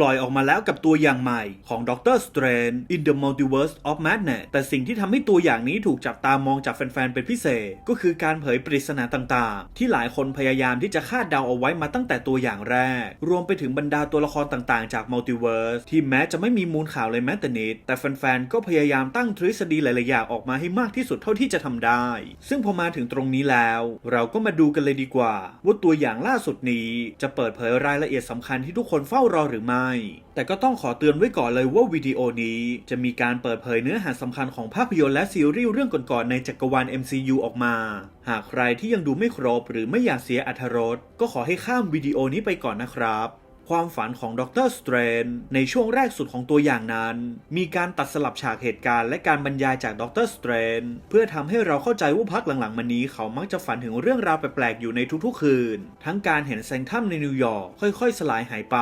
ปล่อยออกมาแล้วกับตัวอย่างใหม่ของ Doctor Strange in the Multiverse of Madness แต่สิ่งที่ทำให้ตัวอย่างนี้ถูกจับตามองจากแฟนๆ เป็นพิเศษ ก็คือการเผยปริศนาต่างๆ ที่หลายคนพยายามที่จะคาดเดาเอาไว้มาตั้งแต่ตัวอย่างแรก รวมไปถึงบรรดาตัวละครต่างๆ จาก Multiverse ที่แม้จะไม่มีมูลข่าวเลยแม้แต่นิด แต่แฟนๆ ก็พยายามตั้งทฤษฎีหลายๆ อย่างออกมาให้มากที่สุดเท่าที่จะทำได้ ซึ่งพอมาถึงตรงนี้แล้ว เราก็มาดูกันเลยดีกว่า ว่าตัวอย่างล่าสุดนี้จะเปิดเผยรายละเอียดสำคัญที่ทุกคนเฝ้ารอหรือไม่แต่ก็ต้องขอเตือนไว้ก่อนเลยว่าวิดีโอนี้ จะมีการเปิดเผยเนื้อหาสำคัญของภาพยนตร์และซีรีส์เรื่องก่อนๆในจักรวาล MCU ออกมา หากใครที่ยังดูไม่ครบหรือไม่อยากเสียอรรถรสก็ขอให้ข้ามวิดีโอนี้ไปก่อนนะครับ ความฝันของดรสเตรนในช่วงแรกสุดของตัวอย่างนั้น มีการตัดสลับฉากเหตุการณ์และการบรรยายจากดรสเตรนเพื่อทำให้เราเข้าใจว่าพักหลังๆมานี้เขามักจะฝันถึงเรื่องราวแปลกๆอยู่ในทุกๆคืน ทั้งการเห็นแซงถ้ำในนิวยอร์กค่อยๆ สลายหายไป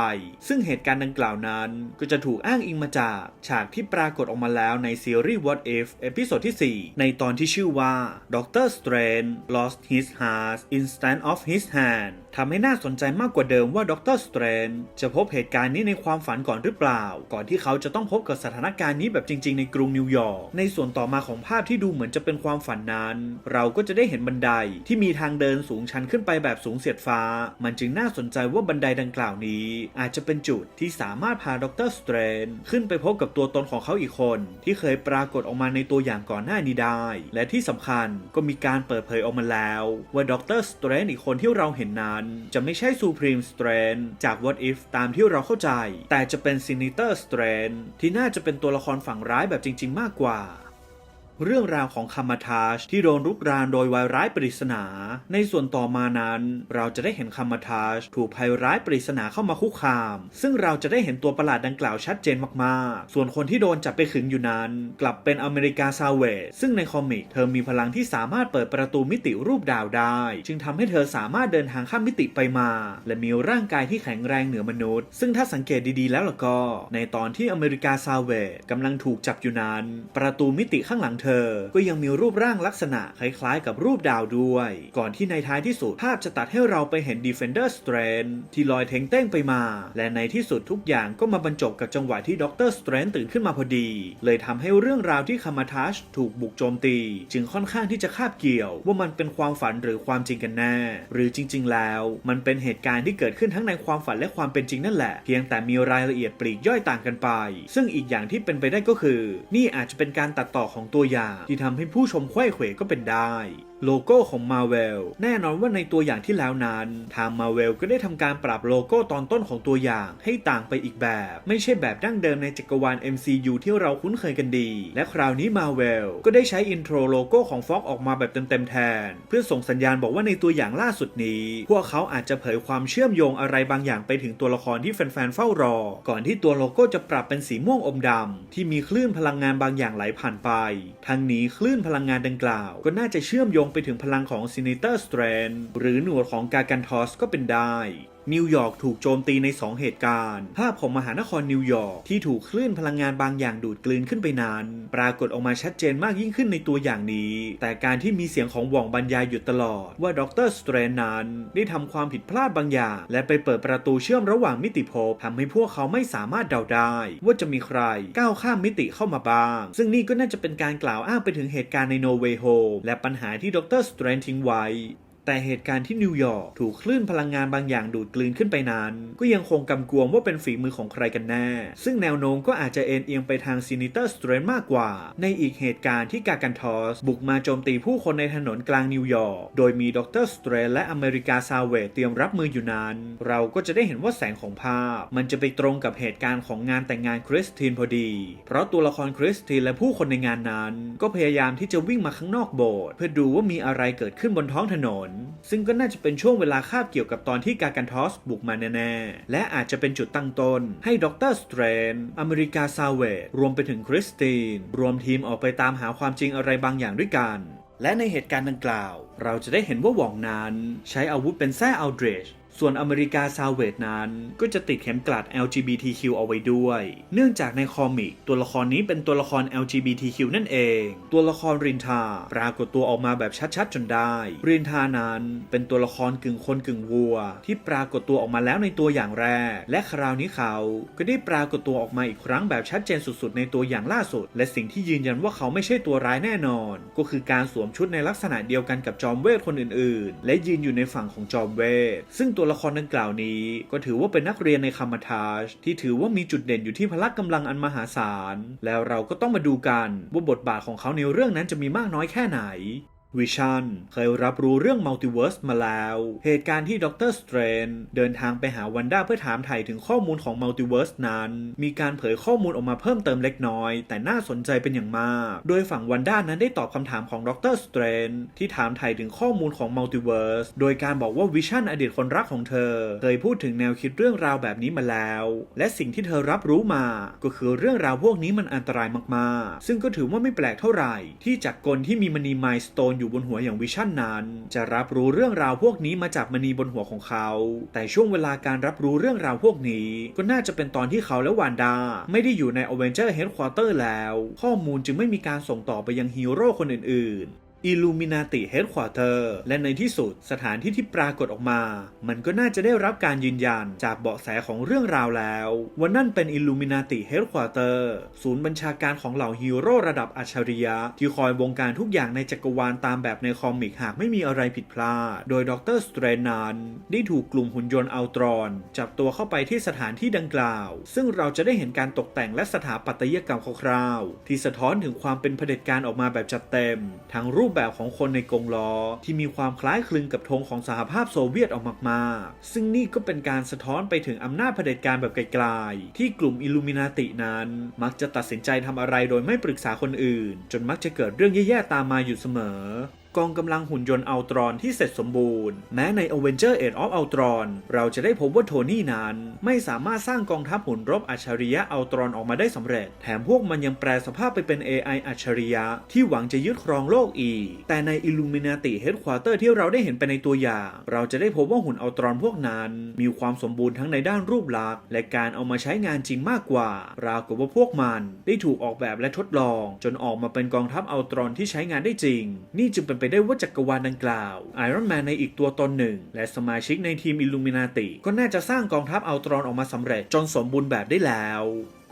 ซึ่งเหตุการณ์ดังกล่าวนั้น ก็จะถูกอ้างอิงมาจากฉากที่ปรากฏออกมาแล้วในซีรีส์ What If เอพิโซดที่ 4 ในตอนที่ชื่อว่า Dr. Strange lost his heart instead of his hand ทำให้น่าสนใจมากกว่าเดิมว่าดรสเตรนจะพบเหตุการณ์นี้ในความฝันก่อนหรือเปล่า ก่อนที่เขาจะต้องพบกับสถานการณ์นี้แบบจริง ๆ ในกรุงนิวยอร์กในส่วนต่อมาของภาพที่ดูเหมือนจะเป็นความฝันนั้น เราก็จะได้เห็นบันไดที่มีทางเดินสูงชันขึ้นไปแบบสูงเสียดฟ้า มันจึงน่าสนใจว่าบันไดดังกล่าวนี้ อาจจะเป็นจุดที่สามารถพาดรสเตรนขึ้นไปพบกับตัวตนของเขาอีกคน ที่เคยปรากฏออกมาในตัวอย่างก่อนหน้านี้ได้ และที่สำคัญก็มีการเปิดเผยออกมาแล้ว ว่าดรสเตรนอีกคนที่เราเห็นนั้น จะไม่ใช่ Supreme Strand จาก What If ตามที่เราเข้าใจ แต่จะเป็น Sinister Strand ที่น่าจะเป็นตัวละครฝั่งร้ายแบบจริง ๆ มากกว่า เรื่องราวของคามาทาชที่โดนรุกรานโดยวายร้ายปริศนา ในส่วนต่อมานั้น เราจะได้เห็นคามาทาชถูกภัยร้ายปริศนาเข้ามาคุกคาม ซึ่งเราจะได้เห็นตัวประหลาดดังกล่าวชัดเจนมากๆ ส่วนคนที่โดนจับไปขึงอยู่นั้น กลับเป็นอเมริกาซาเวซึ่งในคอมิกเธอมีพลังที่สามารถเปิดประตูมิติรูปดาวได้ จึงทำให้เธอสามารถเดินทางข้ามมิติไปมา และมีร่างกายที่แข็งแรงเหนือมนุษย์ ซึ่งถ้าสังเกตดีๆ แล้วล่ะก็ ในตอนที่อเมริกาซาเวจกำลังถูกจับอยู่นั้น ประตูมิติข้างหลังเธอก็ยังมีรูปร่างลักษณะคล้ายๆ กับรูปดาวด้วย ก่อนที่ในท้ายที่สุดภาพจะตัดให้เราไปเห็น Defender Strange ที่ลอยเทงเต้งไปมา และในที่สุดทุกอย่างก็มาบรรจบกับจังหวะที่ด็อกเตอร์สเตรนตื่นขึ้นมาพอดี เลยทำให้เรื่องราวที่คามาทัชถูกบุกโจมตี จึงค่อนข้างที่จะคาบเกี่ยว ว่ามันเป็นความฝันหรือความจริงกันแน่ หรือจริง ๆ แล้ว มันเป็นเหตุการณ์ที่เกิดขึ้นทั้งในความฝันและความเป็นจริงนั่นแหละ เพียงแต่มีรายละเอียดปลีกย่อยต่างกันไป ซึ่งอีกอย่างที่เป็นไปได้ก็คือ นี่อาจจะเป็นการตัดต่อของตัวอย่างที่ทำให้ผู้ชมไข้เขวก็เป็นได้ โลโก้ของ Marvel แน่นอนว่าในตัวอย่างที่แล้วนั้น ทาง Marvel ก็ได้ทำการปรับโลโก้ตอนต้นของตัวอย่างให้ต่างไปอีกแบบ ไม่ใช่แบบดั้งเดิมในจักรวาล MCU ที่เราคุ้นเคยกันดี และคราวนี้ Marvel ก็ได้ใช้อินโทรโลโก้ของ Fox ออกมาแบบเต็มๆแทน เพื่อส่งสัญญาณบอกว่าในตัวอย่างล่าสุดนี้ พวกเขาอาจจะเผยความเชื่อมโยงอะไรบางอย่างไปถึงตัวละครที่แฟนๆเฝ้ารอ ก่อนที่ตัวโลโก้จะปรับเป็นสีม่วงอมดำที่มีคลื่นพลังงานบางอย่างไหลผ่านไป ทั้งนี้คลื่นพลังงานดังกล่าว ก็น่าจะเชื่อมโยงไปถึงพลังของซินิเตอร์สเตรนหรือหนวดของกากันทอสก็เป็นได้ นิวยอร์กถูกโจมตีใน 2 เหตุการณ์ ภาพของมหานครนิวยอร์กที่ถูกคลื่นพลังงานบางอย่างดูดกลืนขึ้นไปนั้น ปรากฏออกมาชัดเจนมากยิ่งขึ้นในตัวอย่างนี้ แต่การที่มีเสียงของหว่องบรรยายอยู่ตลอด ว่าดรสเตรนนั้น ได้ทำความผิดพลาดบางอย่าง และไปเปิดประตูเชื่อมระหว่างมิติภพทำให้พวกเขาไม่สามารถเดาได้ ว่าจะมีใครก้าวข้ามมิติเข้ามาบ้าง ซึ่งนี่ก็น่าจะเป็นการกล่าวอ้างไปถึงเหตุการณ์ในโนเวโฮและปัญหาที่ดรสเตรนทิ้งไว้ แต่เหตุการณ์ที่นิวยอร์กถูกคลื่นพลังงานบางอย่างดูดกลืนขึ้นไปนั้น ก็ยังคงกำกวมว่าเป็นฝีมือของใครกันแน่ ซึ่งแนวโน้มก็อาจจะเอ็นเอียงไปทางซินิเตอร์สเตรนมากกว่า ในอีกเหตุการณ์ที่กากันทอส บุกมาโจมตีผู้คนในถนนกลางนิวยอร์ก โดยมีดรสเตรนและอเมริกาซาเวตเตรียมรับมืออยู่นั้น เราก็จะได้เห็นว่าแสงของภาพ มันจะไปตรงกับเหตุการณ์ของงานแต่งงานคริสตินพอดี เพราะตัวละครคริสตินและผู้คนในงานนั้น ก็พยายามที่จะวิ่งมาข้างนอกโบสถ์เพื่อดูว่ามีอะไรเกิดขึ้นบนท้องถนนซึ่งก็น่าจะเป็นช่วงเวลาคาบเกี่ยวกับตอนที่กากันทอสบุกมาแน่ๆ และอาจจะเป็นจุดตั้งต้น ให้ด็อกเตอร์สเตรนอเมริกาซาเวตรวมไปถึงคริสตินรวมทีมออกไปตามหาความจริงอะไรบางอย่างด้วยกันและในเหตุการณ์ดังกล่าว เราจะได้เห็นว่าหว่องนั้น ใช้อาวุธเป็นแส้อัลเดรช ส่วนอเมริกาซาเวตนั้นก็จะติดเข็มกลัด LGBTQ เอาไว้ด้วย เนื่องจากในคอมิกตัวละครนี้เป็นตัวละคร LGBTQ นั่นเอง ตัวละครรินทาปรากฏตัวออกมาแบบชัดๆ จนได้ รินทานั้นเป็นตัวละครกึ่งคนกึ่งวัว ที่ปรากฏตัวออกมาแล้วในตัวอย่างแรก และคราวนี้เขาก็ได้ปรากฏตัวออกมาอีกครั้งแบบชัดเจนสุดๆ ในตัวอย่างล่าสุด และสิ่งที่ยืนยันว่าเขาไม่ใช่ตัวร้ายแน่นอน ก็คือการสวมชุดในลักษณะเดียวกันกับจอมเวทคนอื่นๆ และยืนอยู่ในฝั่งของจอมเวทซึ่งตัวละครดังกล่าวนี้ ก็ถือว่าเป็นนักเรียนในคามาทาชที่ถือว่ามีจุดเด่นอยู่ที่พละกำลังอันมหาศาล แล้วเราก็ต้องมาดูกันว่าบทบาทของเขาในเรื่องนั้นจะมีมากน้อยแค่ไหน วิชันเคยรับรู้เรื่องมัลติเวิร์สมาแล้ว เหตุการณ์ที่ด็อกเตอร์สเตรนเดินทางไปหาวันด้าเพื่อถามไถ่ถึงข้อมูลของมัลติเวิร์สนั้น มีการเผยข้อมูลออกมาเพิ่มเติมเล็กน้อย แต่น่าสนใจเป็นอย่างมาก โดยฝั่งวันด้านั้นได้ตอบคำถามของด็อกเตอร์สเตรนที่ถามไถ่ถึงข้อมูลของมัลติเวิร์สโดยการบอกว่าวิชันอดีตคนรักของเธอ เคยพูดถึงแนวคิดเรื่องราวแบบนี้มาแล้ว และสิ่งที่เธอรับรู้มา ก็คือเรื่องราวพวกนี้มันอันตรายมากๆ ซึ่งก็ถือว่าไม่แปลกเท่าไหร่ ที่จากกลที่มีมณีไมสโตนอยู่บนหัวอย่างวิชั่นนั้น จะรับรู้เรื่องราวพวกนี้มาจากมณีบนหัวของเขา แต่ช่วงเวลาการรับรู้เรื่องราวพวกนี้ ก็น่าจะเป็นตอนที่เขาและวานดา ไม่ได้อยู่ใน a v e n g e r Headquarter แล้ว ข้อมูลจึงไม่มีการส่งต่อไปยังฮีโร่คนอื่นๆ Illuminati Headquarter และในที่สุดสถานที่ที่ปรากฏออกมา มันก็น่าจะได้รับการยืนยันจากเบาะแสของเรื่องราวแล้วว่านั่นเป็น Illuminati Headquarter ศูนย์บัญชาการของเหล่าฮีโร่ระดับอัจฉริยะ ที่คอยวงการทุกอย่างในจักรวาลตามแบบในคอมิกหากไม่มีอะไรผิดพลาด โดยดรสเตรนันได้ถูกกลุ่มหุ่นยนต์อัลตรอน จับตัวเข้าไปที่สถานที่ดังกล่าว ซึ่งเราจะได้เห็นการตกแต่งและสถาปัตยกรรมคร่าวๆที่สะท้อนถึงความเป็นเผด็จการออกมาแบบจัดเต็มทั้งรูปแบบของคนในกรงล้อที่มีความคล้ายคลึงกับธงของสหภาพโซเวียตออกมากๆ ซึ่งนี่ก็เป็นการสะท้อนไปถึงอำนาจเผด็จการแบบไกลๆ ที่กลุ่มอิลูมินาตินั้น มักจะตัดสินใจทำอะไรโดยไม่ปรึกษาคนอื่น จนมักจะเกิดเรื่องแย่ๆตามมาอยู่เสมอ กองกำลังหุ่นยนต์อัลตรอนที่เสร็จสมบูรณ์ แม้ใน Avenger Age of Ultron เราจะได้พบว่าโทนี่นั้น ไม่สามารถสร้างกองทัพหุ่นรบอัจฉริยะอัลตรอนออกมาได้สำเร็จ แถมพวกมันยังแปลสภาพไปเป็น AI อัจฉริยะ ที่หวังจะยึดครองโลกอีก แต่ใน Illuminati Headquarter ที่เราได้เห็นไปในตัวอย่าง เราจะได้พบว่าหุ่นอัลตรอนพวกนั้น มีความสมบูรณ์ทั้งในด้านรูปลักษณ์ และการเอามาใช้งานจริงมากกว่า ราวกับว่าพวกมันได้ถูกออกแบบและทดลอง จนออกมาเป็นกองทัพอัลตรอนที่ใช้งานได้จริง นี่จึงเป็นไปได้ว่าจักรวาลดังกล่าวไอรอนแมนในอีกตัวตนหนึ่ง และสมาชิกในทีมอิลลูมินาติก็น่าจะสร้างกองทัพอัลตรอนออกมาสำเร็จจนสมบูรณ์แบบได้แล้ว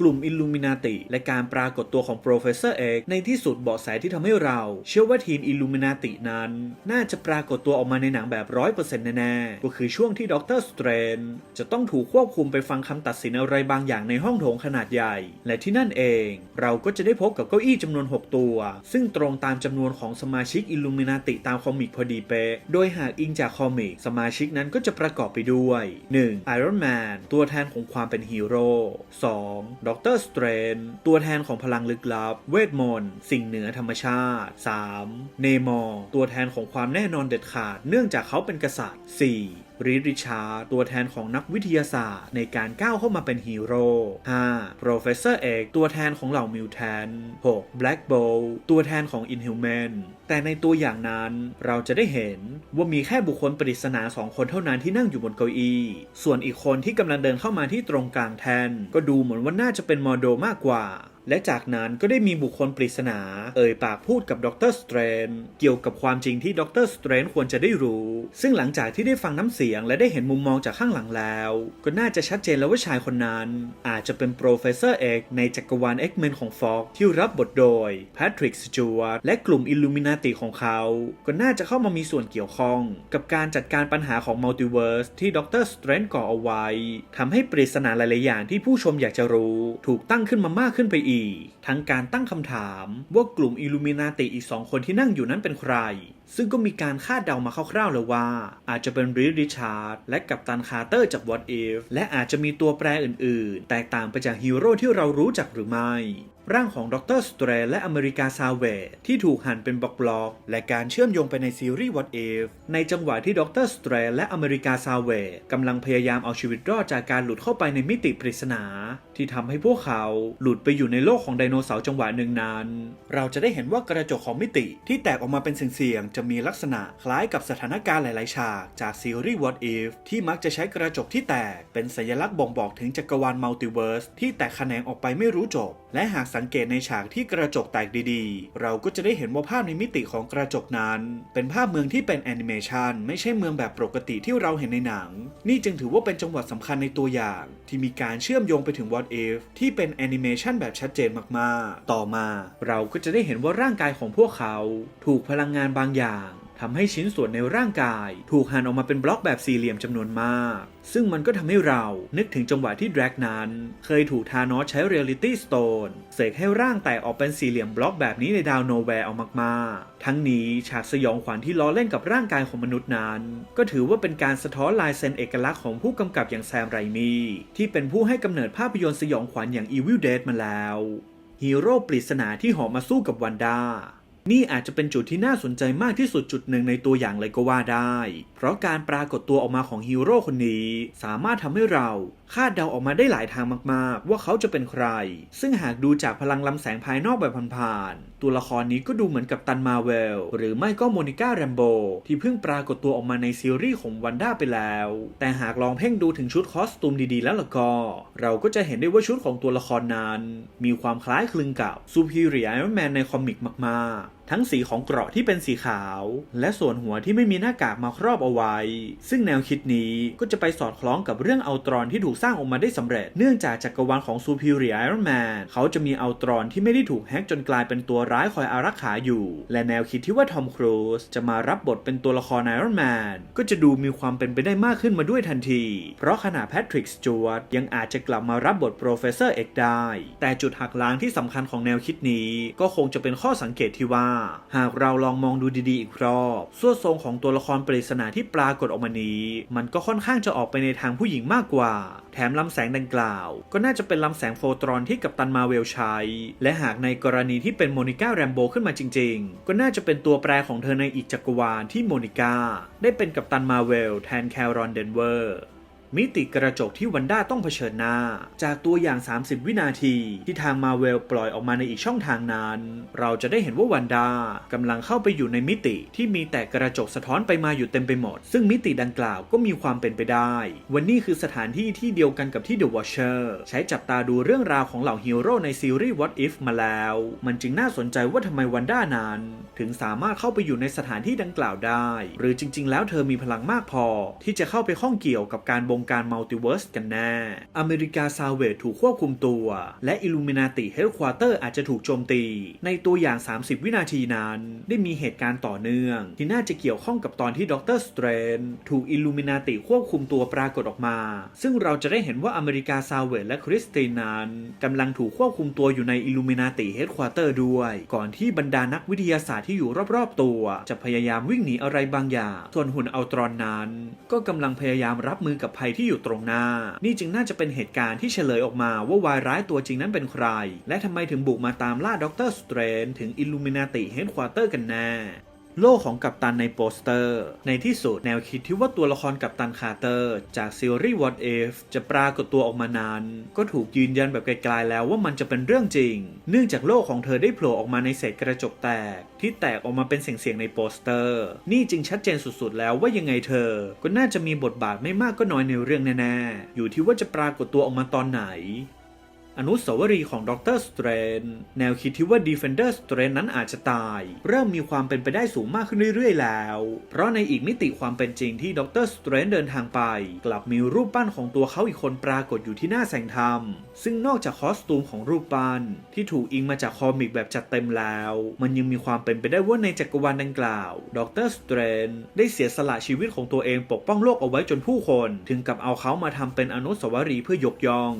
กลุ่มอิลลูมินาติ และการปรากฏตัวของ Professor X ในที่สุดเบาะแสที่ทำให้เรา เชื่อว่าทีมอิลลูมินาตินั้น น่าจะปรากฏตัวออกมาในหนังแบบ100%แน่ๆ ก็คือช่วงที่ด็อกเตอร์สเตรนจะต้องถูกควบคุมไปฟังคำตัดสินอะไรบางอย่างในห้องโถงขนาดใหญ่ และที่นั่นเอง เราก็จะได้พบกับเก้าอี้จำนวน 6 ตัว ซึ่งตรงตามจำนวนของสมาชิกอิลลูมินาติตามคอมิกพอดีเป๊ะโดยหากอิงจากคอมิกสมาชิกนั้นก็จะประกอบไปด้วย 1. Iron Man ตัวแทนของความเป็นฮีโร่ 2. ด็อกเตอร์สเตรนตัวแทนของพลังลึกลับ เวทมนต์สิ่งเหนือธรรมชาติ 3. เนมอร์ตัวแทนของความแน่นอนเด็ดขาด เนื่องจากเขาเป็นกษัตริย์ 4. ริริชาตัวแทนของนักวิทยาศาสตร์ในการก้าวเข้ามาเป็นฮีโร่ 5. Professor X ตัวแทนของเหล่ามิวแทน 6. Black Bolt ตัวแทนของ Inhuman แต่ในตัวอย่างนั้นเราจะได้เห็นว่ามีแค่บุคคลปริศนาสองคนเท่านั้นที่นั่งอยู่บนเก้าอี้ส่วนอีกคนที่กำลังเดินเข้ามาที่ตรงกลางแทน ก็ดูเหมือนว่าน่าจะเป็นมอร์โดมากกว่า และจากนั้นก็ได้มีบุคคลปริศนา เอ่ยปากพูดกับดรสเตรนเกี่ยวกับความจริงที่ดรสเตรนควรจะได้รู้ ซึ่งหลังจากที่ได้ฟังน้ำเสียงและได้เห็นมุมมองจากข้างหลังแล้ว ก็น่าจะชัดเจนแล้วว่าชายคนนั้น อาจจะเป็นโปรเฟสเซอร์เอกในจักรวาล X-Men ของฟ็อกที่รับบทโดยแพทริกสจวตและกลุ่มอิลลูมินาติของเขา ก็น่าจะเข้ามามีส่วนเกี่ยวข้อง กับการจัดการปัญหาของมัลติเวิร์สที่ดรสเตรนก่อเอาไว้ทำให้ปริศนาหลายๆอย่างที่ผู้ชมอยากจะรู้ ถูกตั้งขึ้นมามากขึ้นไปอีกทั้งการตั้งคำถามว่ากลุ่มอิลูมินาติอีกสองคนที่นั่งอยู่นั้นเป็นใคร ซึ่งก็มีการคาดเดามาคร่าวๆแล้ว่า อาจจะเป็นริริชาร์ดและกัปตันคาร์เตอร์จาก What If และอาจจะมีตัวแปรอื่นๆ แตกต่างไปจากฮีโร่ที่เรารู้จักหรือไม่ ร่างของดรสเตรและอเมริกาซาเวตที่ถูกหั่นเป็นบล็อกๆและการเชื่อมโยงไปในซีรีส์ What If ในจังหวะที่ดรสเตรและอเมริกาซาเวตกำลังพยายามเอาชีวิตรอดจากการหลุดเข้าไปในมิติปริศนา ที่ทำให้พวกเขาหลุดไปอยู่ในโลกของไดโนเสาร์จังหวะหนึ่งนั้น เราจะได้เห็นว่ากระจกของมิติที่แตกออกมาเป็นเสียงๆจะมีลักษณะคล้ายกับสถานการณ์หลายๆ ฉากจากซีรีส์ What If ที่มักจะใช้กระจกที่แตกเป็นสัญลักษณ์บ่งบอกถึงจักรวาลมัลติเวิร์สที่แตกแขนงออกไปไม่รู้จบ และหากสังเกตในฉากที่กระจกแตกดีๆ เราก็จะได้เห็นว่าภาพในมิติของกระจกนั้น เป็นภาพเมืองที่เป็นแอนิเมชันไม่ใช่เมืองแบบปกติที่เราเห็นในหนัง นี่จึงถือว่าเป็นจังหวัดสำคัญในตัวอย่าง ที่มีการเชื่อมโยงไปถึง What If ที่เป็นแอนิเมชันแบบชัดเจนมากๆ ต่อมา เราก็จะได้เห็นว่าร่างกายของพวกเขา ถูกพลังงานบางอย่าง ทำให้ชิ้นส่วนในร่างกาย ถูกหั่นออกมาเป็นบล็อกแบบสี่เหลี่ยมจำนวนมาก ซึ่งมันก็ทำให้เรานึกถึงจังหวะที่แดรกนั้น เคยถูกทานอสใช้เรียลิตี้สโตนเสกให้ร่างแตกออกเป็นสี่เหลี่ยมบล็อกแบบนี้ในดาวโนแวร์เอามากๆ ทั้งนี้ฉากสยองขวัญที่ล้อเล่นกับร่างกายของมนุษย์นั้น ก็ถือว่าเป็นการสะท้อนลายเซ็นเอกลักษณ์ของผู้กำกับอย่างแซมไรมีที่เป็นผู้ให้กำเนิดภาพยนตร์สยองขวัญอย่าง Evil Dead มาแล้วฮีโร่ปริศนาที่หอมาสู้กับวันดา นี่อาจจะเป็นจุดที่น่าสนใจมากที่สุดจุดหนึ่งในตัวอย่างเลยก็ว่าได้ เพราะการปรากฏตัวออกมาของฮีโร่คนนี้ สามารถทำให้เราคาดเดาออกมาได้หลายทางมากๆ ว่าเขาจะเป็นใคร ซึ่งหากดูจากพลังลำแสงภายนอกแบบผ่านๆ ตัวละครนี้ก็ดูเหมือนกับตันมาเวล หรือไม่ก็โมนิก้าแรมโบที่เพิ่งปรากฏตัวออกมาในซีรีส์ของวันด้าไปแล้ว แต่หากลองเพ่งดูถึงชุดคอสตูมดีๆ แล้วล่ะก็ เราก็จะเห็นได้ว่าชุดของตัวละครนั้น มีความคล้ายคลึงกับซูเปอร์เรียรอนแมนในคอมิกมากๆ ทั้งสีของเกราะที่เป็นสีขาว และส่วนหัวที่ไม่มีหน้ากากมาครอบเอาไว้ ซึ่งแนวคิดนี้ก็จะไปสอดคล้องกับเรื่องอัลตรอนที่ถูกสร้างออกมาได้สำเร็จ เนื่องจากจักรวาลของซูเปอร์เรียไอรอนแมนเขาจะมีอัลตรอนที่ไม่ได้ถูกแฮกจนกลายเป็นตัวร้ายคอยอารักขาอยู่ และแนวคิดที่ว่าทอมครูซจะมารับบทเป็นตัวละครไอรอนแมนก็จะดูมีความเป็นไปได้มากขึ้นมาด้วยทันที เพราะขณะแพทริกสจวตยังอาจจะกลับมารับบทโปรเฟสเซอร์เอกได้ แต่จุดหักล้างที่สำคัญของแนวคิดนี้ ก็คงจะเป็นข้อสังเกตที่ว่าหากเราลองมองดูดีๆอีกรอบส่วนทรงของตัวละครปริศนาที่ปรากฏออกมานี้ มันก็ค่อนข้างจะออกไปในทางผู้หญิงมากกว่า แถมลำแสงดังกล่าว ก็น่าจะเป็นลำแสงโฟตรอนที่กัปตันมาเวลใช้ และหากในกรณีที่เป็นโมนิก้าแรมโบขึ้นมาจริง ๆ ก็น่าจะเป็นตัวแปรของเธอในอีกจักรวาลที่โมนิก้าได้เป็นกัปตันมาเวลแทนแครอนเดนเวอร์ มิติกระจกที่วันด้าต้องเผชิญหน้า จากตัวอย่าง 30 วินาทีที่ทางมาเวลปล่อยออกมาในอีกช่องทางนั้น เราจะได้เห็นว่าวันด้ากำลังเข้าไปอยู่ในมิติที่มีแต่กระจกสะท้อนไปมาอยู่เต็มไปหมด ซึ่งมิติดังกล่าวก็มีความเป็นไปได้ วันนี้คือสถานที่ที่เดียวกันกับที่ The Watcher ใช้จับตาดูเรื่องราวของเหล่าฮีโร่ในซีรีส์ What If มาแล้ว มันจึงน่าสนใจว่าทำไมวันด้านั้น ถึงสามารถเข้าไปอยู่ในสถานที่ดังกล่าวได้ หรือจริง ๆ แล้วเธอมีพลังมากพอ ที่จะเข้าไปข้องเกี่ยวกับการบงงการมัลติเวิร์สกันแน่ อเมริกาซาเวตถูกควบคุมตัว และอิลูมินาติเฮดควอเตอร์อาจจะถูกโจมตี ในตัวอย่าง 30 วินาทีนั้น ได้มีเหตุการณ์ต่อเนื่อง ที่น่าจะเกี่ยวข้องกับตอนที่ด็อกเตอร์สเตรนถูกอิลูมินาติควบคุมตัวปรากฏออกมา ซึ่งเราจะได้เห็นว่าอเมริกาซาเวตและคริสตินนั้นกำลังถูกควบคุมตัวอยู่ในอิลูมินาติเฮดควอเตอร์ด้วย ก่อนที่บรรดานักวิทยาศาสตร์ที่อยู่รอบๆตัว จะพยายามวิ่งหนีอะไรบางอย่าง ส่วนหุ่นอัลตรอนนั้น ก็กำลังพยายามรับมือกับภัยที่อยู่ตรงหน้า นี่จึงน่าจะเป็นเหตุการณ์ที่เฉลยออกมาว่าวายร้ายตัวจริงนั้นเป็นใคร และทำไมถึงบุกมาตามล่าด็อกเตอร์สเตรนถึงอิลูมินาติเฮดควอเตอร์กันแน่ โลกของกัปตันในโปสเตอร์ ในที่สุดแนวคิดที่ว่าตัวละครกัปตันคาร์เตอร์ จากซีรีส์ What If จะปรากฏตัวออกมานั้นก็ถูกยืนยันแบบไกลๆแล้วว่ามันจะเป็นเรื่องจริง เนื่องจากโลกของเธอได้โผล่ออกมาในเศษกระจกแตก ที่แตกออกมาเป็นเสียงๆในโปสเตอร์ นี่จึงชัดเจนสุดๆแล้วว่ายังไงเธอ ก็น่าจะมีบทบาทไม่มากก็น้อยในเรื่องแน่ๆอยู่ที่ว่าจะปรากฏตัวออกมาตอนไหน อนุสาวรีย์ของดรสเตรนแนวคิดที่ว่า Defender Strange นั้นอาจจะตาย เริ่มมีความเป็นไปได้สูงมากขึ้นเรื่อยๆ แล้ว เพราะในอีกมิติความเป็นจริงที่ดรสเตรนเดินทางไป กลับมีรูปปั้นของตัวเขาอีกคนปรากฏอยู่ที่หน้าแสงธรรม ซึ่งนอกจากคอสตูมของรูปปั้นที่ถูกอิงมาจากคอมิกแบบจัดเต็มแล้ว มันยังมีความเป็นไปได้ว่าในจักรวาลดังกล่าว ดรสเตรนได้เสียสละชีวิตของตัวเองปกป้องโลกเอาไว้จนผู้คน ถึงกับเอาเขามาทำเป็นอนุสาวรีย์เพื่อยกย่อง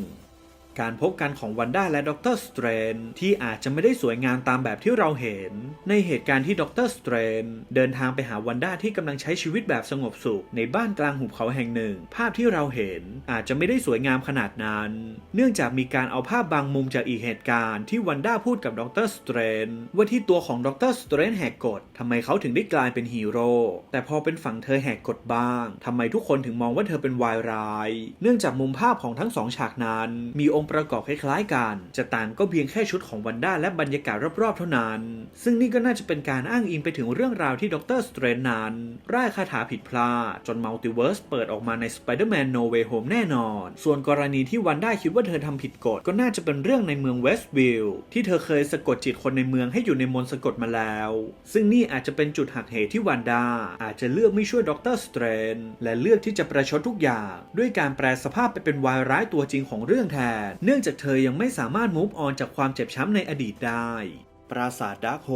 การพบกันของวันด้าและด็อกเตอร์สเตรนที่อาจจะไม่ได้สวยงามตามแบบที่เราเห็น ในเหตุการณ์ที่ด็อกเตอร์สเตรนเดินทางไปหาวันด้าที่กำลังใช้ชีวิตแบบสงบสุขในบ้านกลางหุบเขาแห่งหนึ่ง ภาพที่เราเห็นอาจจะไม่ได้สวยงามขนาดนั้น เนื่องจากมีการเอาภาพบางมุมจากอีกเหตุการณ์ที่วันด้าพูดกับด็อกเตอร์สเตรนว่าที่ตัวของด็อกเตอร์สเตรนแหกกฎทำไมเขาถึงได้กลายเป็นฮีโร่แต่พอเป็นฝั่งเธอแหกกฎบ้างทำไมทุกคนถึงมองว่าเธอเป็นวายร้าย เนื่องจากมุมภาพของทั้งสองฉากนั้น มีองค์ประกอบคล้ายๆกัน จะต่างก็เพียงแค่ชุดของวันด้าและบรรยากาศรอบๆเท่านั้น ซึ่งนี่ก็น่าจะเป็นการอ้างอิงไปถึงเรื่องราวที่ด็อกเตอร์สเตรนนั้นร่ายคาถาผิดพลาดจนมัลติเวิร์สเปิดออกมาใน Spider-Man No Way Home แน่นอน ส่วนกรณีที่วันด้าคิดว่าเธอทำผิดกฎก็น่าจะเป็นเรื่องในเมืองเวสต์วิลล์ที่เธอเคยสะกดจิตคนในเมืองให้อยู่ในมนต์สะกดมาแล้ว ซึ่งนี่อาจจะเป็นจุดหักเหที่วันด้าอาจจะเลือกไม่ช่วยด็อกเตอร์สเตรนและเลือกที่จะประชดทุกอย่าง ด้วยการแปลสภาพไปเป็นวายร้ายตัวจริงของเรื่องแทนเนื่องจากเธอยังไม่สามารถมูฟออนจากความเจ็บช้ำในอดีตได้ ปราสาทดาร์คโฮ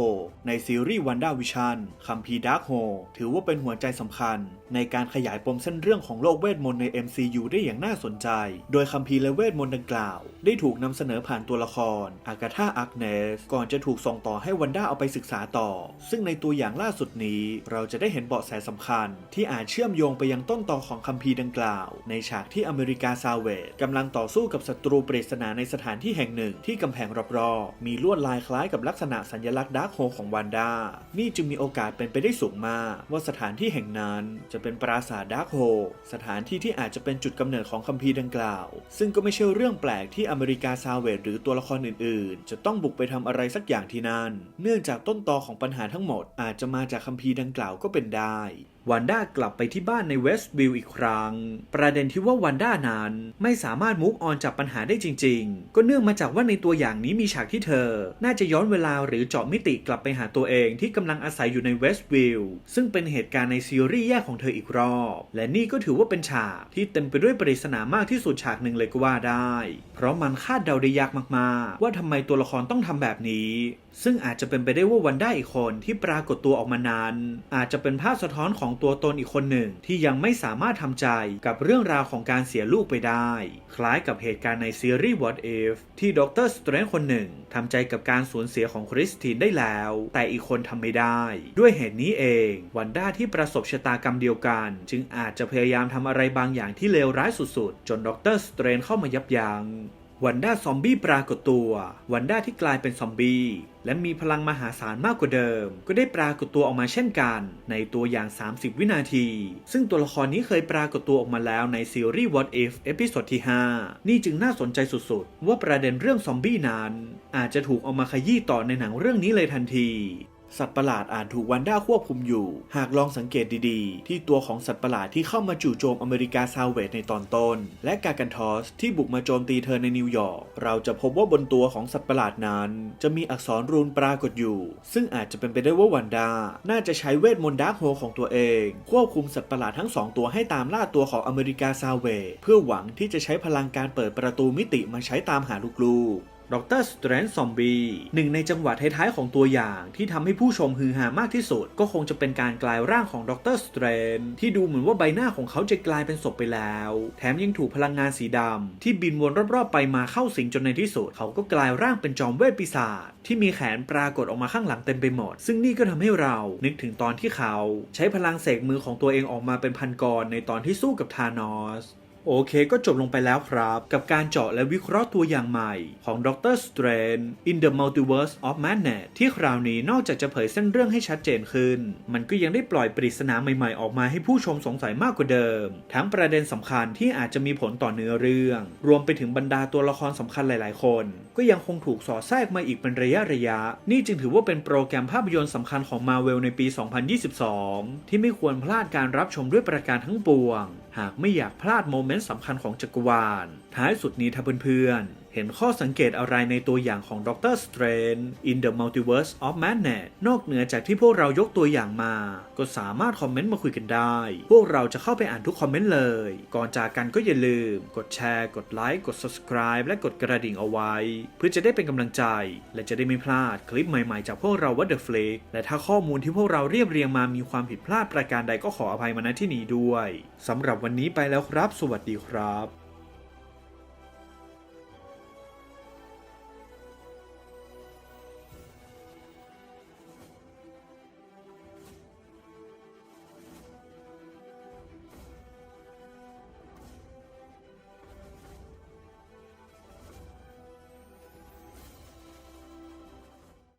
ในซีรีส์วันด้าวิชันคัมภีร์ดาร์คโฮถือว่าเป็นหัวใจสำคัญ ในการขยายปมเส้นเรื่องของโลกเวทมนต์ใน MCU ได้อย่างน่าสนใจ โดยคัมภีร์และเวทมนต์ดังกล่าว ได้ถูกนำเสนอผ่านตัวละคร อากาธาอักเนส ก่อนจะถูกส่งต่อให้วันด้าเอาไปศึกษาต่อ ซึ่งในตัวอย่างล่าสุดนี้ เราจะได้เห็นเบาะแสสำคัญ ที่อาจเชื่อมโยงไปยังต้นตอของคัมภีร์ดังกล่าว ในฉากที่อเมริกาซาเวตกำลังต่อสู้กับศัตรูปริศนาในสถานที่แห่งหนึ่งที่กำแพงรอบๆมีลวดลายคล้ายกับลักษษณะสัญลักษณ์ดาร์คโฮของวานด้านี่จึงมีโอกาสเป็นไปได้สูงมาก ว่าสถานที่แห่งนั้นจะเป็นปราสาทดาร์คโฮสถานที่ที่อาจจะเป็นจุดกำเนิดของคัมภีร์ดังกล่าว ซึ่งก็ไม่ใช่เรื่องแปลกที่อเมริกาซาเวตหรือตัวละครอื่น ๆ จะต้องบุกไปทำอะไรสักอย่างที่นั่น เนื่องจากต้นตอของปัญหาทั้งหมดอาจจะมาจากคัมภีร์ดังกล่าวก็เป็นได้วันด้ากลับไปที่บ้านในเวสต์วิลล์อีกครั้ง ประเด็นที่ว่าวันด้านั้นไม่สามารถมุกออนจากปัญหาได้จริง ๆ ก็เนื่องมาจากว่าในตัวอย่างนี้มีฉากที่เธอ น่าจะย้อนเวลาหรือเจาะมิติกลับไปหาตัวเองที่กำลังอาศัยอยู่ในเวสต์วิลล์ซึ่งเป็นเหตุการณ์ในซีรีส์แยกของเธออีกรอบ และนี่ก็ถือว่าเป็นฉากที่เต็มไปด้วยปริศนามากที่สุดฉากหนึ่งเลยก็ว่าได้ เพราะมันคาดเดาได้ยากมากๆ ว่าทำไมตัวละครต้องทำแบบนี้ ซึ่งอาจจะเป็นไปได้ว่าวันด้าอีกคนที่ปรากฏตัวออกมานั้น อาจจะเป็นภาพสะท้อนของตัวตนอีกคนหนึ่งที่ยังไม่สามารถทำใจกับเรื่องราวของการเสียลูกไปได้ คล้ายกับเหตุการณ์ในซีรีส์ What If ที่ด็อกเตอร์สเตรนคนหนึ่งทำใจกับการสูญเสียของคริสตินได้แล้ว แต่อีกคนทำไม่ได้ ด้วยเหตุนี้เองวันด้าที่ประสบชะตากรรมเดียวกัน จึงอาจจะพยายามทำอะไรบางอย่างที่เลวร้ายสุดๆ จนด็อกเตอร์สเตรนเข้ามายับยัง้งวันด้าซอมบี้ปรากฏตัว วันด้าที่กลายเป็นซอมบี้ และมีพลังมหาศาลมากกว่าเดิม ก็ได้ปรากฏตัวออกมาเช่นกัน ในตัวอย่าง 30 วินาที ซึ่งตัวละครนี้เคยปรากฏตัวออกมาแล้วในซีรีส์ What If เอพิโซดที่ 5 นี่จึงน่าสนใจสุดๆ ว่าประเด็นเรื่องซอมบี้นั้น อาจจะถูกเอามาขยี้ต่อในหนังเรื่องนี้เลยทันที สัตว์ประหลาดอาจถูกวันด้าควบคุมอยู่ หากลองสังเกตดีๆ ที่ตัวของสัตว์ประหลาดที่เข้ามาจู่โจมอเมริกาซาเวตในตอนต้น และกากันทอสที่บุกมาโจมตีเธอในนิวยอร์กเราจะพบว่าบนตัวของสัตว์ประหลาดนั้น จะมีอักษรรูนปรากฏอยู่ ซึ่งอาจจะเป็นไปได้ว่าวันด้าน่าจะใช้เวทมนต์ดาร์คโฮของตัวเอง ควบคุมสัตว์ประหลาดทั้งสองตัวให้ตามล่าตัวของอเมริกาซาเวตเพื่อหวังที่จะใช้พลังการเปิดประตูมิติมาใช้ตามหาลูกๆ ดรสเตรนซอมบี้หนึ่งในจังหวะท้ายๆของตัวอย่างที่ทำให้ผู้ชมฮือฮามากที่สุด ก็คงจะเป็นการกลายร่างของดรสเตรนที่ดูเหมือนว่าใบหน้าของเขาจะกลายเป็นศพไปแล้ว แถมยังถูกพลังงานสีดำที่บินวนรอบๆ ไปมาเข้าสิงจนในที่สุด เขาก็กลายร่างเป็นจอมเวทปีศาจที่มีแขนปรากฏออกมาข้างหลังเต็มไปหมด ซึ่งนี่ก็ทำให้เรานึกถึงตอนที่เขา ใช้พลังเสกมือของตัวเองออกมาเป็นพันกรในตอนที่สู้กับธานอส โอเคก็จบลงไปแล้วครับ กับการเจาะและวิเคราะห์ตัวอย่างใหม่ ของ Doctor Strange in the Multiverse of Madness ที่คราวนี้นอกจากจะเผยเส้นเรื่องให้ชัดเจนขึ้น มันก็ยังได้ปล่อยปริศนาใหม่ๆ ออกมาให้ผู้ชมสงสัยมากกว่าเดิม ทั้งประเด็นสำคัญที่อาจจะมีผลต่อเนื้อเรื่อง รวมไปถึงบรรดาตัวละครสำคัญหลายๆ คน ก็ยังคงถูกสอดแทรกมาอีกเป็นระยะระยะ นี่จึงถือว่าเป็นโปรแกรมภาพยนตร์สำคัญของ Marvel ในปี 2022 ที่ไม่ควรพลาดการรับชมด้วยประการทั้งปวง หากไม่อยากพลาดโมเมนต์สำคัญของจักรวาล ท้ายสุดนี้ถ้าเพื่อนๆ เห็นข้อสังเกตอะไรในตัวอย่างของ Doctor Strange in the Multiverse of Madness นอกเหนือจากที่พวกเรายกตัวอย่างมา ก็สามารถคอมเมนต์มาคุยกันได้ พวกเราจะเข้าไปอ่านทุกคอมเมนต์เลย ก่อนจากกันก็อย่าลืม กดแชร์ กดไลค์ กด subscribe และกดกระดิ่งเอาไว้ เพื่อจะได้เป็นกำลังใจ และจะได้ไม่พลาดคลิปใหม่ๆ จากพวกเราวัดเดอะเฟลกและถ้าข้อมูลที่พวกเราเรียบเรียงมามีความผิดพลาดประการใดก็ขออภัยมาณที่นี้ด้วยสำหรับวันนี้ไปแล้วครับ สวัสดีครับ